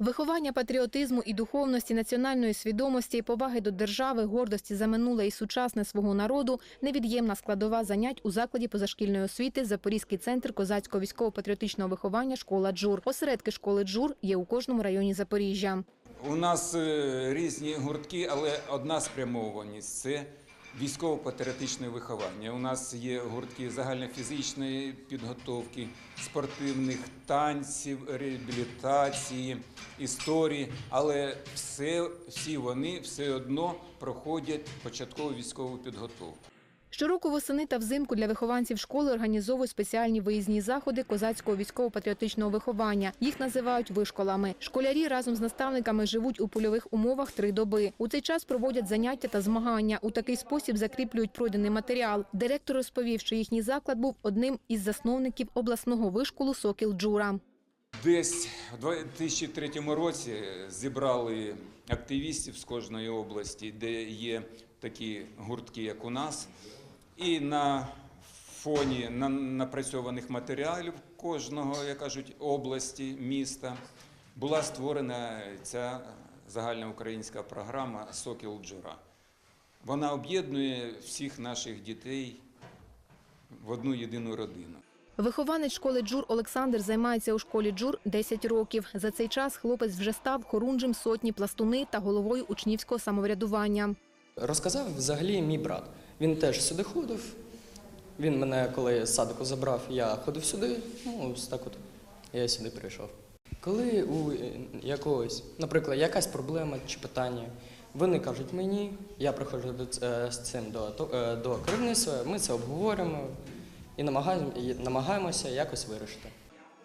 Виховання патріотизму і духовності, національної свідомості, поваги до держави, гордості за минуле і сучасне свого народу невід'ємна складова занять у закладі позашкільної освіти Запорізький центр козацького військово-патріотичного виховання школа Джур. Осередки школи Джур є у кожному районі Запоріжжя. У нас е, різні гуртки, але одна спрямованість це військово-патріотичне виховання. У нас є гуртки загальнофізичної підготовки, спортивних танців, реабілітації, історії, але все, всі вони все одно проходять початкову військову підготовку. Щороку восени та взимку для вихованців школи організовують спеціальні виїзні заходи козацького військово-патріотичного виховання. Їх називають вишколами. Школярі разом з наставниками живуть у польових умовах три доби. У цей час проводять заняття та змагання. У такий спосіб закріплюють пройдений матеріал. Директор розповів, що їхній заклад був одним із засновників обласного вишколу Сокіл Джура. Десь у 2003 році зібрали активістів з кожної області, де є такі гуртки, як у нас, і на фоні на- напрацьованих матеріалів кожного, як кажуть, області, міста була створена ця загальноукраїнська програма Сокіл Джура. Вона об'єднує всіх наших дітей в одну єдину родину. Вихованець школи Джур Олександр займається у школі Джур 10 років. За цей час хлопець вже став хорунжем сотні пластуни та головою учнівського самоврядування. Розказав взагалі мій брат. Він теж сюди ходив. Він мене, коли з садику забрав, я ходив сюди. Ну, ось так от я сюди прийшов. Коли у якогось, наприклад, якась проблема чи питання, вони кажуть мені, я приходжу е, з цим до, е, до керівництва, ми це обговорюємо і намагаємося якось вирішити.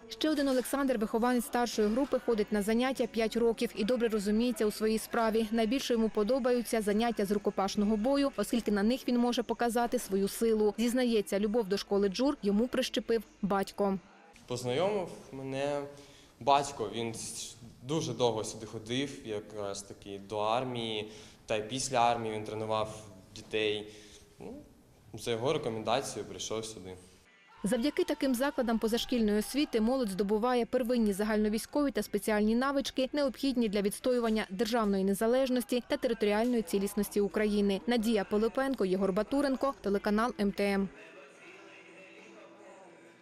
Ще один Олександр, вихованець старшої групи, ходить на заняття 5 років і добре розуміється у своїй справі. Найбільше йому подобаються заняття з рукопашного бою, оскільки на них він може показати свою силу. Зізнається, любов до школи Джур йому прищепив батько. Познайомив мене батько. Він дуже довго сюди ходив, якраз таки до армії, та й після армії він тренував дітей. За його рекомендацією прийшов сюди. Завдяки таким закладам позашкільної освіти молодь здобуває первинні загальновійськові та спеціальні навички, необхідні для відстоювання державної незалежності та територіальної цілісності України. Надія Пилипенко, Єгор Батуренко, телеканал МТМ.